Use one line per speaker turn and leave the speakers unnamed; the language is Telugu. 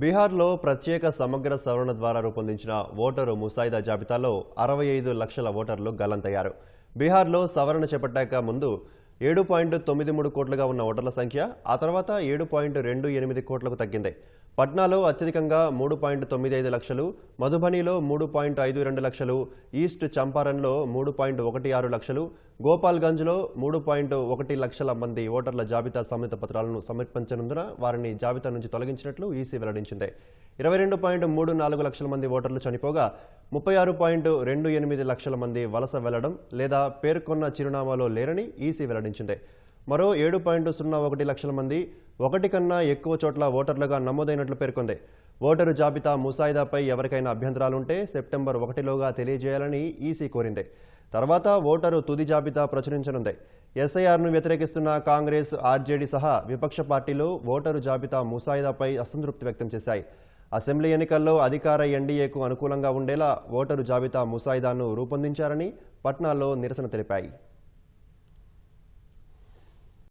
బీహార్లో ప్రత్యేక సమగ్ర సవరణ ద్వారా రూపొందించిన ఓటరు ముసాయిదా జాబితాలో అరవై ఐదు లక్షల ఓటర్లు గల్లంతయ్యారు. బీహార్లో సవరణ చేపట్టాక ముందు ఏడు పాయింట్ తొమ్మిది మూడు కోట్లుగా ఉన్న ఓటర్ల సంఖ్య ఆ తర్వాత ఏడు పాయింట్ రెండు ఎనిమిది కోట్లకు తగ్గింది. పట్నాలో అత్యధికంగా మూడు పాయింట్ తొమ్మిది ఐదు లక్షలు మధుబనిలో మూడు పాయింట్ ఐదు రెండు లక్షలు ఈస్ట్ చంపారన్లో మూడు పాయింట్ ఒకటి ఆరు లక్షలు గోపాల్గంజ్లో మూడు పాయింట్ ఒకటి లక్షల మంది ఓటర్ల జాబితా సమ్మిత పత్రాలను సమర్పించనుందున వారిని జాబితా నుంచి తొలగించినట్లు ఈసీ వెల్లడించింది. ఇరవై రెండు పాయింట్ మూడు నాలుగు లక్షల మంది ఓటర్లు చనిపోగా ముప్పై ఆరు పాయింట్ రెండు ఎనిమిది లక్షల మంది వలస వెళ్ళడం లేదా పేర్కొన్న చిరునామాలో లేరని ఈసీ వెల్లడించింది. మరో ఏడు పాయింట్ సున్నా ఒకటి లక్షల మంది ఒకటి కన్నా ఎక్కువ చోట్ల ఓటర్లుగా నమోదైనట్లు పేర్కొంది. ఓటరు జాబితా ముసాయిదాపై ఎవరికైనా అభ్యంతరాలుంటే సెప్టెంబర్ ఒకటిలోగా తెలియజేయాలని ఈసీ కోరింది. తర్వాత ఓటరు తుది జాబితా ప్రచురించనుంది. ఎస్ఐఆర్ను వ్యతిరేకిస్తున్న కాంగ్రెస్ ఆర్జేడీ సహా విపక్ష పార్టీలు ఓటరు జాబితా ముసాయిదాపై అసంతృప్తి వ్యక్తం చేశాయి. అసెంబ్లీ ఎన్నికల్లో అధికార ఎన్డీఏకు అనుకూలంగా ఉండేలా ఓటరు జాబితా ముసాయిదాను రూపొందించారని పట్నాలో నిరసన తెలిపాయి.